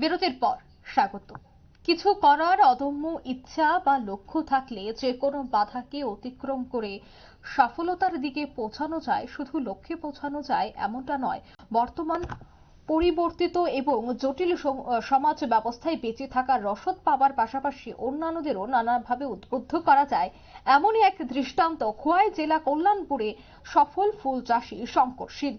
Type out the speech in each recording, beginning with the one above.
বিরতির পর স্বাগত। কিছু করার অদম্য ইচ্ছা বা লক্ষ্য থাকলে যে কোনো বাধাকে অতিক্রম করে সফলতার দিকে পৌঁছানো যায়, শুধু লক্ষ্যে পৌঁছানো যায় এমনটা নয়। বর্তমান পরিবর্তিত এবং জটিল সমাজ ব্যবস্থায় বেঁচে থাকার রসদ পাওয়ার পাশাপাশি অন্যান্যদেরও নানাভাবে উদ্বুদ্ধ করা যায়। এমনই এক দৃষ্টান্ত খোয়াই জেলা কল্যাণপুরে সফল ফুল চাষী শঙ্কর শীল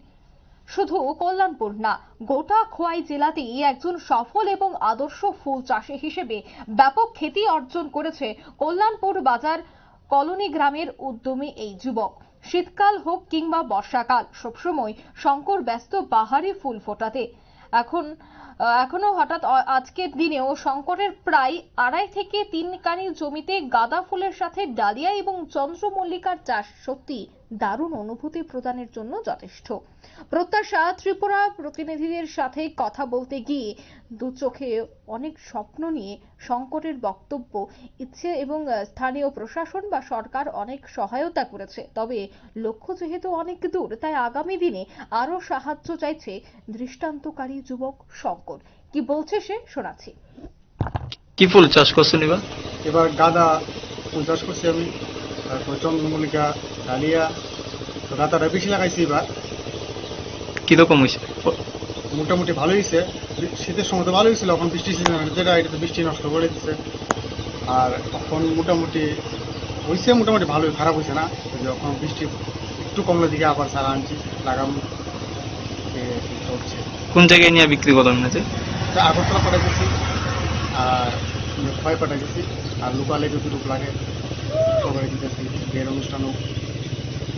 শুধু কল্যাণপুর না, গোটা খোয়াই জেলাতেই একজন সফল এবং আদর্শ ফুল চাষী হিসেবে ব্যাপক খ্যাতি অর্জন করেছে কল্যাণপুর বাজার কলোনি গ্রামের উদ্যমী এই যুবক। শীতকাল হোক কিংবা বর্ষাকাল, সবসময় শঙ্কর ব্যস্ত বাহারি ফুল ফোটাতে। এখন, এখনও হঠাৎ আজকের দিনেও শঙ্করের প্রায় আড়াই থেকে তিন কানি জমিতে গাঁদা ফুলের সাথে ডালিয়া এবং চন্দ্রমল্লিকার চাষ সত্যি দারুণ অনুভূতি প্রদানের জন্য যথেষ্ট। প্রত্যাশা ত্রিপুরা প্রতিনিধিদের সাথে কথা বলতে গিয়ে দু চোখে অনেক স্বপ্ন নিয়ে শঙ্করের বক্তব্য ইচ্ছে এবং স্থানীয় প্রশাসন বা সরকার অনেক সহায়তা করেছে। তবে লক্ষ্য যেহেতু অনেক দূর তাই আগামী দিনে আরও সাহায্য চাইছে দৃষ্টান্তকারী যুবক শঙ্কর কি বলছে সে শোনাচ্ছি। কি ফুল চাষ করছেন এবার এবার গাঁদা ফুল চাষ করছি আমি। তারপর চন্দ্রমল্লিকা ডালিয়া গাঁদাটা বেশি লাগাইছি এবার। কীরকম হয়েছে মোটামুটি ভালো হয়েছে শীতের সময় তো ভালো হয়েছিল এখন বৃষ্টি সিজন যেটা এটা তো বৃষ্টি নষ্ট করে দিচ্ছে আর এখন মোটামুটি হয়েছে মোটামুটি ভালোই খারাপ হয়েছে না। যখন বৃষ্টি একটু কমলে দিকে আবার সারা আনছি লাগাম চলছে। কোন জায়গায় নিয়ে বিক্রি করেন না যে আগরতলা পাঠাই গেছি আর ভয় পাঠাই গেছি আর লোকালে যদি রূপ লাগে। সবাই দিতেছি বিয়ের অনুষ্ঠানেও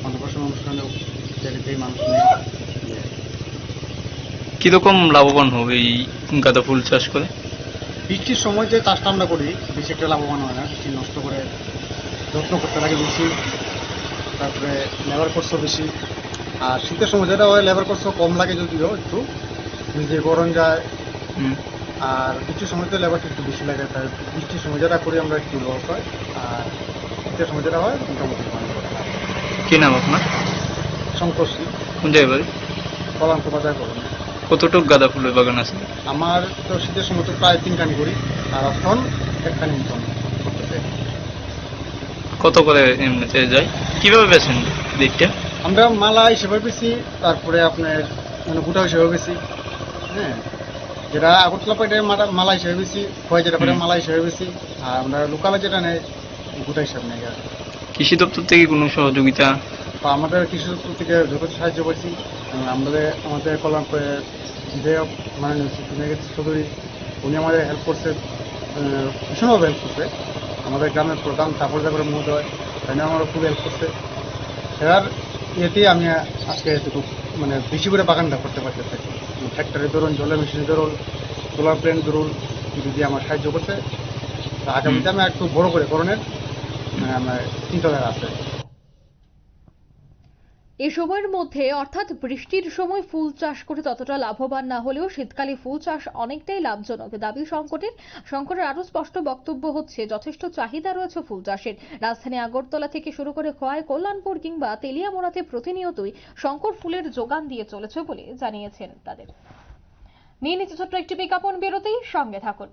অন্নপ্রাশন অনুষ্ঠানেও যেতে যেই মানুষ নেই। কীরকম লাভবান হবে এই গাঁদা ফুল চাষ করে? বৃষ্টির সময় যে চাষটা আমরা করি বেশি একটা লাভবান হয় না। বৃষ্টি নষ্ট করে যত্ন করতে লাগে বেশি তারপরে লেবার খরচও বেশি। আর শীতের সময় যেটা হয় লেবার খরচ কম লাগে যদিও একটু নিজে গরম যায়। আর বৃষ্টির সময়তে লেবারটা একটু বেশি লাগে তাই বৃষ্টির সময় যেটা করি আমরা একটু লস হয় আর শীতের সময় যেটা হয় মোটামুটি। কি নাম আপনার? শঙ্কর সিং। কোন জায়গায় বাড়ি? কলান্ত বাজার করুন কতটুক গাঁদা ফুলের বাগান আছে? আমার তো শীতের সময় তো প্রায় তিনখানি করি আর এখন একখানি মতন কত করে এমনিতে যায়? কীভাবে বেছেন দিকটা? আমরা মালা হিসেবে বেশি তারপরে আপনার মানে গোটা হিসেবে বেশি হ্যাঁ? যেটা আগরতলা পাইটে মালা হিসেবে বেশি হয় যেটা হুম। মালা হিসেবে বেশি আর আমরা লোকালে যেটা নেই গোটা হিসাব নেই আর কৃষি দপ্তর থেকে কোনো সহযোগিতা? আমাদের কৃষি দপ্তর থেকে যত সাহায্য করছি আমাদের আমাদের কল্যাণ যে মানে চৌধুরী উনি আমাদের হেল্প করছে ভীষণভাবে হেল্প করছে। আমাদের গ্রামের প্রধান তাপর জাগরের মহোদয় তাই আমারও খুব হেল্প করছে। সেটার ইয়েতেই আমি আজকে এটুকু মানে বেশি করে বাগানটা করতে পারতেছি ট্র্যাক্টরের ধরুন জলের মেশিনের ধরুন সোলার প্লেন ধরুন যদি আমার সাহায্য করছে তো আগামীতে আমি একটু বড় করে করণের আছে। এ সময়ের মধ্যে, অর্থাৎ বৃষ্টির সময় ফুল চাষ করে ততটা লাভবান না হলেও শীতকালে ফুল চাষ অনেকটাই লাভজনক। দাবি শঙ্করের শঙ্করের আরও স্পষ্ট বক্তব্য হচ্ছে, যথেষ্ট চাহিদা রয়েছে ফুল চাষের। রাজধানী আগরতলা থেকে শুরু করে খোয়াই, কল্যাণপুর কিংবা তেলিয়ামোড়াতে প্রতিনিয়তই শঙ্কর ফুলের যোগান দিয়ে চলেছে বলে জানিয়েছেন তাদের। নিয়ে নিচ্ছে ছোট্ট একটি বিজ্ঞাপন বেরোতেই সঙ্গে থাকুন।